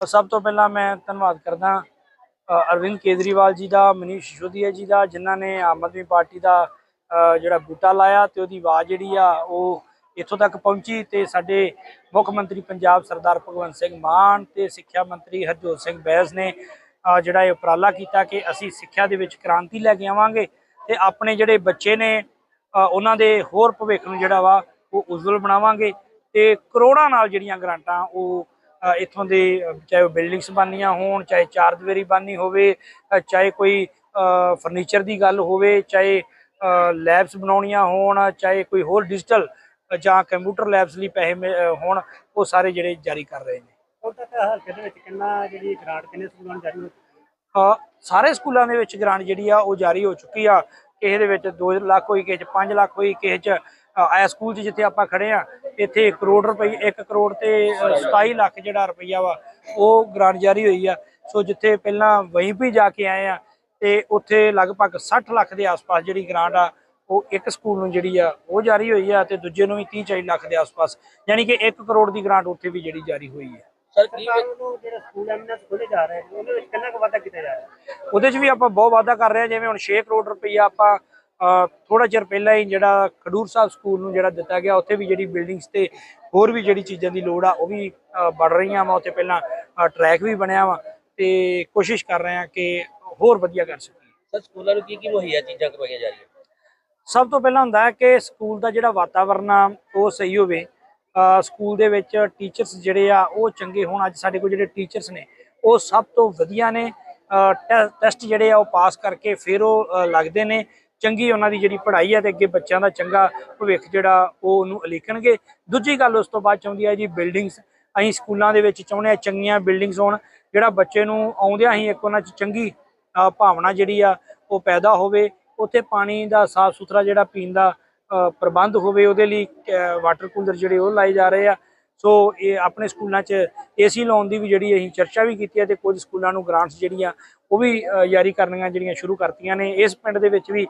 ਸਭ ਤੋਂ ਪਹਿਲਾਂ ਮੈਂ ਧੰਨਵਾਦ ਕਰਦਾ ਅਰਵਿੰਦ ਕੇਜਰੀਵਾਲ ਜੀ ਦਾ, ਮਨੀਸ਼ ਸਿਸੋਦੀਆ ਜੀ ਦਾ, ਜਿਨ੍ਹਾਂ ਨੇ ਆਮ ਆਦਮੀ ਪਾਰਟੀ ਦਾ ਜਿਹੜਾ ਬੂਟਾ ਲਾਇਆ ਤੇ ਉਹਦੀ ਆਵਾਜ਼ ਜਿਹੜੀ ਆ ਉਹ ਇੱਥੋਂ ਤੱਕ ਪਹੁੰਚੀ ਤੇ ਸਾਡੇ ਮੁੱਖ ਮੰਤਰੀ ਪੰਜਾਬ ਸਰਦਾਰ ਭਗਵੰਤ ਸਿੰਘ ਮਾਨ ਤੇ ਸਿੱਖਿਆ ਮੰਤਰੀ ਹਰਜੋਤ ਸਿੰਘ ਬੈਂਸ ਨੇ ਜਿਹੜਾ ਇਹ ਉਪਰਾਲਾ ਕੀਤਾ ਕਿ ਅਸੀਂ ਸਿੱਖਿਆ ਦੇ ਵਿੱਚ ਕ੍ਰਾਂਤੀ ਲੈ ਕੇ ਆਵਾਂਗੇ ਤੇ ਆਪਣੇ ਜਿਹੜੇ ਬੱਚੇ ਨੇ ਉਹਨਾਂ ਦੇ ਹੋਰ ਭਵਿੱਖ ਨੂੰ ਜਿਹੜਾ ਵਾ ਉਹ ਉਜਵਲ ਬਣਾਵਾਂਗੇ ਤੇ ਕਰੋੜਾਂ ਨਾਲ ਜਿਹੜੀਆਂ ਗ੍ਰਾਂਟਾਂ ਉਹ ਇੱਥੋਂ ਦੇ ਚਾਹੇ ਉਹ ਬਿਲਡਿੰਗਸ ਬਣਨੀਆਂ ਹੋਣ ਚਾਹੇ ਚਾਰ ਦੀਵਾਰੀ ਬਣਨੀ ਹੋਵੇ ਚਾਹੇ ਕੋਈ ਫਰਨੀਚਰ ਦੀ ਗੱਲ ਹੋਵੇ ਚਾਹੇ ਲੈਬਸ ਬਣਾਉਣੀਆਂ ਹੋਣ ਚਾਹੇ ਕੋਈ ਹੋਰ ਡਿਜੀਟਲ ਜਾਂ ਕੰਪਿਊਟਰ ਲੈਬਸ ਲਈ ਪੈਸੇ ਹੋਣ ਉਹ ਸਾਰੇ ਜਿਹੜੇ ਜਾਰੀ ਕਰ ਰਹੇ ਨੇ। ਹਲਕੇ ਦੇ ਵਿੱਚ ਕਿੰਨਾ ਜਿਹੜੀ ਗ੍ਰਾਂਟ ਕਿੰਨੇ ਸਕੂਲਾਂ ਨੂੰ ਜਾਰੀ ਹੋ ਚੁੱਕੀ ਹੈ? ਅ, ਸਾਰੇ ਸਕੂਲਾਂ ਦੇ ਵਿੱਚ ਗ੍ਰਾਂਟ ਜਿਹੜੀ ਆ ਉਹ ਜਾਰੀ ਹੋ ਚੁੱਕੀ ਆ। ਕਿਸੇ ਦੇ ਵਿੱਚ 2 ਲੱਖ ਹੋਈ ਕਿਸੇ ਚ 5 ਲੱਖ ਹੋਈ ਕਿਸੇ ਚ ਆਇਆ ਸਕੂਲ 'ਚ ਜਿੱਥੇ ਆਪਾਂ ਖੜੇ ਆ ਇੱਥੇ ਕਰੋੜ ਰੁਪਏ 1 ਕਰੋੜ ਤੇ ਅ, 27 ਲੱਖ ਜਿਹੜਾ ਰੁਪਈਆ ਵਾ ਉਹ ਗ੍ਰਾਂਟ ਜਾਰੀ ਹੋਈ ਆ। ਸੋ ਜਿੱਥੇ ਪਹਿਲਾਂ ਵਹੀਂ ਵੀ ਜਾ ਕੇ ਆਏ ਆ ਤੇ ਉੱਥੇ ਲਗਭਗ 60 ਲੱਖ ਦੇ ਆਸ-ਪਾਸ ਜਿਹੜੀ ਗ੍ਰਾਂਟ ਆ ਉਹ ਇੱਕ ਸਕੂਲ ਨੂੰ ਜਿਹੜੀ ਆ ਉਹ ਜਾਰੀ ਹੋਈ ਆ ਤੇ ਦੂਜੇ ਨੂੰ ਵੀ 30 40 ਲੱਖ ਦੇ ਆਸ-ਪਾਸ ਯਾਨੀ ਕਿ 1 ਕਰੋੜ ਦੀ ਗ੍ਰਾਂਟ ਉੱਥੇ ਵੀ ਜਿਹੜੀ ਜਾਰੀ ਹੋਈ ਹੈ। ਸਰ ਕੀ ਜਿਹੜੇ ਸਕੂਲ ਐਮਐਨਐਸ ਖੋਲੇ ਜਾ ਰਹੇ ਨੇ ਉਹਦੇ ਵਿੱਚ ਕਿੰਨਾ ਕੁ ਵਾਧਾ ਕੀਤਾ ਜਾ ਰਿਹਾ? ਉਹਦੇ 'ਚ ਵੀ ਆਪਾਂ ਬਹੁਤ ਵਾਅਦਾ ਕਰ ਰਹੇ ਹਾਂ ਜਿਵੇਂ ਹੁਣ 6 ਕਰੋੜ ਰੁਪਈਆ ਆਪਾਂ ਥੋੜਾ ਚਿਰ ਪਹਿਲਾਂ ਹੀ ਜਿਹੜਾ ਖਡੂਰ ਸਾਹਿਬ ਸਕੂਲ ਨੂੰ ਜਿਹੜਾ ਦਿੱਤਾ ਗਿਆ ਉੱਥੇ ਵੀ ਜਿਹੜੀ ਬਿਲਡਿੰਗਸ ਤੇ ਹੋਰ ਵੀ ਜਿਹੜੀ ਚੀਜ਼ਾਂ ਦੀ ਲੋੜ ਆ ਉਹ ਵੀ ਬੜ ਰਹੀਆਂ ਵਾ ਉੱਥੇ ਪਹਿਲਾਂ ਟਰੈਕ ਵੀ ਬਣਿਆ ਵਾ ਤੇ ਕੋਸ਼ਿਸ਼ ਕਰ ਰਹੇ ਹਾਂ ਕਿ ਹੋਰ ਵਧੀਆ ਕਰ ਸਕੀਏ। ਸਰ ਸਕੂਲਾਂ ਨੂੰ ਕੀ ਕੀ ਮੁਹੱਈਆ ਚੀਜ਼ਾਂ ਕਰਵਾਈਆਂ ਜਾ ਰਹੀਆਂ? ਸਭ ਤੋਂ ਪਹਿਲਾਂ ਹੁੰਦਾ ਹੈ ਕਿ ਸਕੂਲ ਦਾ ਜਿਹੜਾ ਵਾਤਾਵਰਨ ਆ ਉਹ ਸਹੀ ਹੋਵੇ। ਸਕੂਲ ਦੇ ਵਿੱਚ ਟੀਚਰਸ ਜਿਹੜੇ ਆ ਉਹ ਚੰਗੇ ਹੋਣ। ਅੱਜ ਸਾਡੇ ਕੋਲ ਜਿਹੜੇ ਟੀਚਰਸ ਨੇ ਉਹ ਸਭ ਤੋਂ ਵਧੀਆ ਨੇ। ਟੈਸਟ ਜਿਹੜੇ ਆ ਉਹ ਪਾਸ ਕਰਕੇ ਫਿਰ ਉਹ ਲੱਗਦੇ ਨੇ। ਚੰਗੀ ਉਹਨਾਂ ਦੀ ਜਿਹੜੀ ਪੜ੍ਹਾਈ ਹੈ ਤੇ ਅੱਗੇ ਬੱਚਿਆਂ ਦਾ ਚੰਗਾ ਭਵਿੱਖ ਜਿਹੜਾ ਉਹ ਉਹਨੂੰ ਉਲੀਕਣਗੇ। ਦੂਜੀ ਗੱਲ ਉਸ ਤੋਂ ਬਾਅਦ ਚਾਹੁੰਦੀ ਹੈ ਜੀ ਬਿਲਡਿੰਗਸ। ਅਸੀਂ ਸਕੂਲਾਂ ਦੇ ਵਿੱਚ ਚਾਹੁੰਦੇ ਆ ਚੰਗੀਆਂ ਬਿਲਡਿੰਗਸ ਹੋਣ, ਜਿਹੜਾ ਬੱਚੇ ਨੂੰ ਆਉਂਦਿਆਂ ਹੀ ਇੱਕ ਉਹਨਾਂ 'ਚ ਚੰਗੀ ਭਾਵਨਾ ਜਿਹੜੀ ਆ ਉਹ ਪੈਦਾ ਹੋਵੇ। ਉੱਥੇ ਪਾਣੀ ਦਾ ਸਾਫ਼ ਸੁਥਰਾ ਜਿਹੜਾ ਪੀਣ ਦਾ ਪ੍ਰਬੰਧ ਹੋਵੇ ਉਹਦੇ ਲਈ ਵਾਟਰ ਕੂਲਰ ਜਿਹੜੇ ਉਹ ਲਾਏ ਜਾ ਰਹੇ ਆ। ਸੋ ਇਹ ਆਪਣੇ ਸਕੂਲਾਂ 'ਚ ਏਸੀ ਲਾਉਣ ਦੀ ਵੀ ਜਿਹੜੀ ਅਸੀਂ ਚਰਚਾ ਵੀ ਕੀਤੀ ਹੈ ਤੇ ਕੁਝ ਸਕੂਲਾਂ ਨੂੰ ਗ੍ਰਾਂਟਸ ਜਿਹੜੀਆਂ ਉਹ ਵੀ ਜਾਰੀ ਕਰਨੀਆਂ ਜਿਹੜੀਆਂ ਸ਼ੁਰੂ ਕਰਤੀਆਂ ਨੇ। ਇਸ ਪਿੰਡ ਦੇ ਵਿੱਚ ਵੀ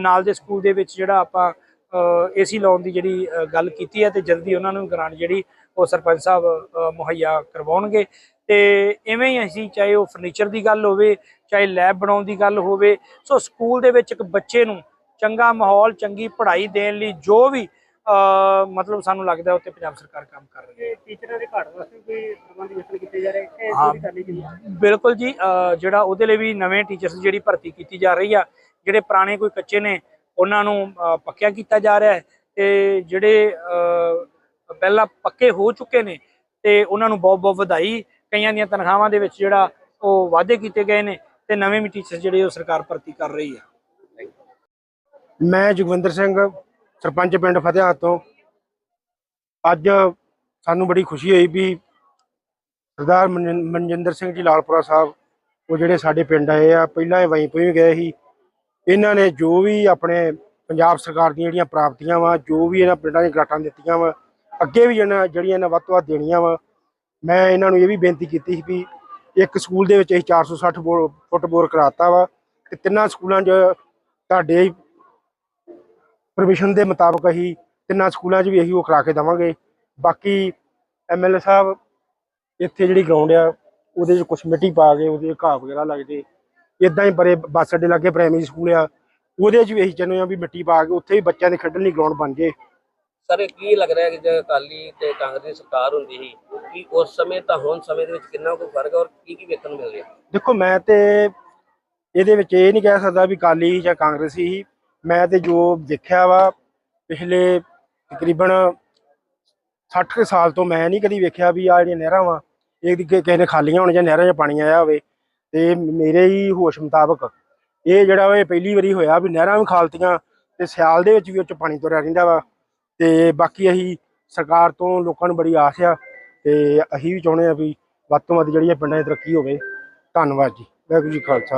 ਨਾਲ ਦੇ ਸਕੂਲ ਦੇ ਵਿੱਚ ਜਿਹੜਾ ਆਪਾਂ ਏਸੀ ਲਾਉਣ ਦੀ ਜਿਹੜੀ ਗੱਲ ਕੀਤੀ ਹੈ ਤੇ ਜਲਦੀ ਉਹਨਾਂ ਨੂੰ ਗ੍ਰਾਂਟ ਜਿਹੜੀ ਉਹ ਸਰਪੰਚ ਸਾਹਿਬ ਮੁਹੱਈਆ ਕਰਵਾਉਣਗੇ। ਤੇ ਇਵੇਂ ਹੀ ਅਸੀਂ ਚਾਹੇ ਉਹ ਫਰਨੀਚਰ ਦੀ ਗੱਲ ਹੋਵੇ, ਚਾਹੇ ਲੈਬ ਬਣਾਉਣ ਦੀ ਗੱਲ ਹੋਵੇ, ਸੋ ਸਕੂਲ ਦੇ ਵਿੱਚ ਇੱਕ ਬੱਚੇ ਨੂੰ ਚੰਗਾ ਮਾਹੌਲ, ਚੰਗੀ ਪੜ੍ਹਾਈ ਦੇਣ ਲਈ ਜੋ ਵੀ ਮਤਲਬ ਸਾਨੂੰ ਲੱਗਦਾ ਉੱਤੇ ਪੰਜਾਬ ਸਰਕਾਰ ਕੰਮ ਕਰ ਰਹੀ ਹੈ। ਟੀਚਰਾਂ ਦੇ ਘਾਟ ਵਾਸਤੇ ਕੋਈ ਪ੍ਰਬੰਧ ਯਤਨ ਕੀਤੇ ਜਾ ਰਹੇ? ਕਿ ਹਾਂ। ਪੂਰੀ ਕਰਨੀ ਚਾਹੀਦੀ ਹੈ। ਬਿਲਕੁਲ ਜੀ ਜਿਹੜਾ ਉਹਦੇ ਲਈ ਵੀ ਨਵੇਂ ਟੀਚਰਸ ਜਿਹੜੀ ਭਰਤੀ ਕੀਤੀ ਜਾ ਰਹੀ ਆ ਜਿਹੜੇ ਪੁਰਾਣੇ ਕੋਈ ਕੱਚੇ ਨੇ ਉਹਨਾਂ ਨੂੰ ਪੱਕਿਆ ਕੀਤਾ ਜਾ ਰਿਹਾ ਹੈ ਤੇ ਜਿਹੜੇ ਪਹਿਲਾਂ ਪੱਕੇ ਹੋ ਚੁੱਕੇ ਨੇ ਤੇ ਉਹਨਾਂ ਨੂੰ ਬਹੁਤ ਬਹੁਤ ਵਧਾਈ। ਕਈਆਂ ਦੀਆਂ ਤਨਖਾਹਾਂ ਦੇ ਵਿੱਚ ਜਿਹੜਾ ਉਹ ਵਾਅਦੇ ਕੀਤੇ ਗਏ ਨੇ ਤੇ ਨਵੇਂ ਵੀ ਟੀਚਰਸ ਜਿਹੜੇ ਉਹ ਸਰਕਾਰ ਭਰਤੀ ਕਰ ਰਹੀ ਆ। ਮੈਂ ਜਗਵਿੰਦਰ ਸਿੰਘ ਸਰਪੰਚ ਪਿੰਡ ਫਤਿਆਬਾਦ ਤੋਂ। ਅੱਜ ਸਾਨੂੰ ਬੜੀ ਖੁਸ਼ੀ ਹੋਈ ਵੀ ਸਰਦਾਰ ਮਨਜਿੰ- ਮਨਜਿੰਦਰ ਸਿੰਘ ਜੀ ਲਾਲਪੁਰਾ ਸਾਹਿਬ, ਉਹ ਜਿਹੜੇ ਸਾਡੇ ਪਿੰਡ ਆਏ ਆ, ਪਹਿਲਾਂ ਇਹ ਵਹੀਂ ਵੀ ਗਏ ਸੀ। ਇਹਨਾਂ ਨੇ ਜੋ ਵੀ ਆਪਣੇ ਪੰਜਾਬ ਸਰਕਾਰ ਦੀਆਂ ਜਿਹੜੀਆਂ ਪ੍ਰਾਪਤੀਆਂ ਵਾ, ਜੋ ਵੀ ਇਹਨਾਂ ਪਿੰਡਾਂ 'ਚ ਗ੍ਰਾਂਟਾਂ ਦਿੱਤੀਆਂ ਵਾ, ਅੱਗੇ ਵੀ ਇਹਨਾਂ ਜਿਹੜੀਆਂ ਇਹਨਾਂ ਵੱਧ ਤੋਂ ਵੱਧ ਦੇਣੀਆਂ ਵਾ, ਮੈਂ ਇਹਨਾਂ ਨੂੰ ਇਹ ਵੀ ਬੇਨਤੀ ਕੀਤੀ ਸੀ ਵੀ ਇੱਕ ਸਕੂਲ ਦੇ ਵਿੱਚ ਅਸੀਂ 460 ਬੋਰ- ਫੁੱਟ ਬੋਰ ਕਰਾਤਾ ਵਾ ਤੇ ਤਿੰਨਾਂ ਸਕੂਲਾਂ 'ਚ ਤੁਹਾਡੇ ਪਰਮਿਸ਼ਨ ਦੇ ਮੁਤਾਬਕ ਅਸੀਂ ਤਿੰਨਾਂ ਸਕੂਲਾਂ 'ਚ ਵੀ ਅਸੀਂ ਉਹ ਕਰਾ ਕੇ ਦੇਵਾਂਗੇ। ਬਾਕੀ ਐਮਐਲਏ ਸਾਹਿਬ ਇੱਥੇ ਜਿਹੜੀ ਗਰਾਊਂਡ ਆ ਉਹਦੇ 'ਚ ਕੁਛ ਮਿੱਟੀ ਪਾ ਕੇ ਉਹਦੇ ਘਾਹ ਵਗੈਰਾ ਲੱਗ ਜੇ ਇਦਾਂ ਹੀ ਬੜੇ ਬੱਸ ਅੱਡੇ ਲਾਗੇ ਪ੍ਰਾਇਮਰੀ ਸਕੂਲ ਆ ਉਹਦੇ 'ਚ ਵੀ ਅਸੀਂ ਚਾਹੁੰਦੇ ਹਾਂ ਵੀ ਮਿੱਟੀ ਪਾ ਕੇ ਉੱਥੇ ਵੀ ਬੱਚਿਆਂ ਦੇ ਖੇਡਣ ਲਈ ਗਰਾਊਂਡ ਬਣ ਜੇ। ਸਰ ਕੀ ਲੱਗ ਰਿਹਾ ਕਿ ਜੇ ਅਕਾਲੀ ਤੇ ਕਾਂਗਰਸ ਦੀ ਸਰਕਾਰ ਹੁੰਦੀ ਸੀ ਕਿ ਉਸ ਸਮੇਂ ਤਾਂ ਹੁਣ ਸਮੇਂ ਦੇ ਵਿੱਚ ਕਿੰਨਾ ਕੁ ਫ਼ਰਕ ਹੈ ਔਰ ਕੀ ਕੀ ਵੇਖਣ ਨੂੰ ਮਿਲ ਰਿਹਾ? ਦੇਖੋ ਮੈਂ ਤੇ ਇਹਦੇ ਵਿੱਚ ਇਹ ਨਹੀਂ ਕਹਿ ਸਕਦਾ ਵੀ ਕਾਲੀ ਜਾਂ ਕਾਂਗਰਸੀ ਸੀ। ਮੈਂ ਤੇ ਜੋ ਦੇਖਿਆ ਵਾ, ਪਿਛਲੇ ਤਕਰੀਬਨ 60 ਕੁ ਸਾਲ ਤੋਂ ਮੈਂ ਨਹੀਂ ਕਦੀ ਵੇਖਿਆ ਵੀ ਆ ਜਿਹੜੀਆਂ ਨਹਿਰਾਂ ਵਾ, ਇਹ ਕਿਸੇ ਨੇ ਖਾਲੀਆਂ ਹੋਣ ਜਾਂ ਨਹਿਰਾਂ 'ਚ ਪਾਣੀ ਆਇਆ ਹੋਵੇ। ਤੇ ਮੇਰੇ ਹੀ ਹੋਸ਼ ਮੁਤਾਬਕ ਇਹ ਜਿਹੜਾ ਵਾ, ਇਹ ਪਹਿਲੀ ਵਾਰੀ ਹੋਇਆ ਵੀ ਨਹਿਰਾਂ ਵੀ ਖਾਲਤੀਆਂ ਤੇ ਸਿਆਲ ਦੇ ਵਿੱਚ ਵੀ ਉਹ 'ਚ ਪਾਣੀ ਤੁਰਿਆ ਰਹਿੰਦਾ ਵਾ। ਤੇ ਬਾਕੀ ਅਸੀਂ ਸਰਕਾਰ ਤੋਂ ਲੋਕਾਂ ਨੂੰ ਬੜੀ ਆਸ ਆ ਤੇ ਅਸੀਂ ਵੀ ਚਾਹੁੰਦੇ ਆ ਵੀ ਵੱਧ ਤੋਂ ਵੱਧ ਜਿਹੜੀ ਇਹ ਪਿੰਡਾਂ 'ਚ ਤਰੱਕੀ ਹੋਵੇ। ਧੰਨਵਾਦ ਜੀ। ਵਾਹਿਗੁਰੂ ਜੀ ਖਾਲਸਾ।